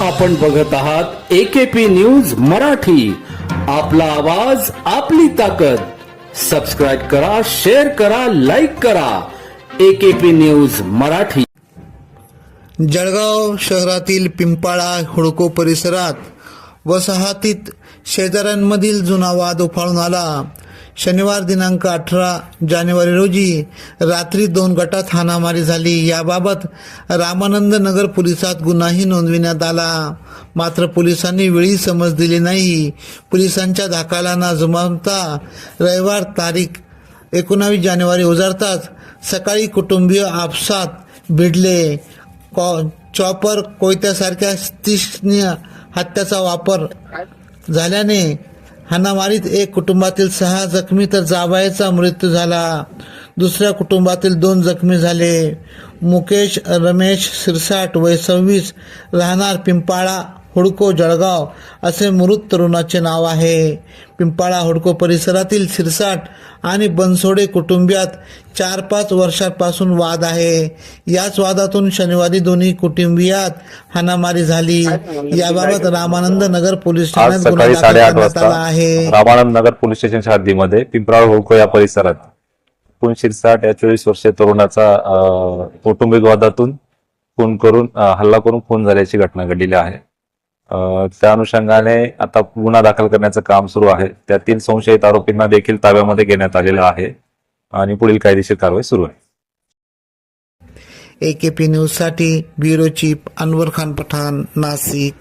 आपण बघत आहात एकेपी न्यूज मराठी. आपला आवाज आपली ताकद. सबस्क्राईब करा शेअर करा लाईक करा. AKP news Marathi. जळगाव शहरातील पिंपाळा हुडको परिसरात वसाहतीत शेजाऱ्यांमधील जुना वाद उफाळून आला. शनिवार दिनांक अठरा जानेवारी रोजी रात्री दोन गटात हाणामारी झाली. याबाबत रामानंद नगर पोलिसात गुन्हाही नोंदविण्यात आला. मात्र पोलिसांनी वेळी समज दिली नाही. पोलिसांच्या धाकाला ना जुमावता रविवार तारीख एकोणावीस जानेवारी उजाडताच सकाळी कुटुंबीय आपसात भिडले. कॉ चॉपर कोयत्यासारख्या तीक्ष्ण हत्याचा वापर झाल्याने हाणामारीत एक कुटुंबातील सहा जखमी तर जाबाईचा मृत्यू झाला. दुसऱ्या कुटुंबातील दोन जखमी झाले. मुकेश रमेश सिरसाट वय सव्वीस राहणार पिंपाळा हुडको जळगाव असे मृत तरुणाचे नाव आहे. पिंपाळा हुडको परिसरातील सिरसाट आणि बनसोडे कुटुंबियात चार पाच वर्षांपासून वाद आहे. याच वादातून शनिवारी दोन्ही कुटुंबियात हाणामारी झाली. याबाबत रामानंद नगर पोलीस ठाण्यात गुन्हा दाखल आला आहे. रामानंद नगर पोलीस स्टेशनच्या हद्दीमध्ये पिंपराळ होळको या परिसरात खून शिरसाट या चोवीस वर्षीय तरुणाचा कौटुंबिक वादातून खून करून हल्ला करून खून झाल्याची घटना घडलेली आहे. त्या अनुषंगाने आता गुन्हा दाखल करण्याचं काम सुरू आहे. त्यातील संशयित आरोपींना देखील ताब्यामध्ये घेण्यात आलेलं आहे आणि पुढील कायदेशीर कारवाई सुरू आहे. एकेपी न्यूजसाठी ब्युरो चीफ अनवर खान पठाण नाशिक.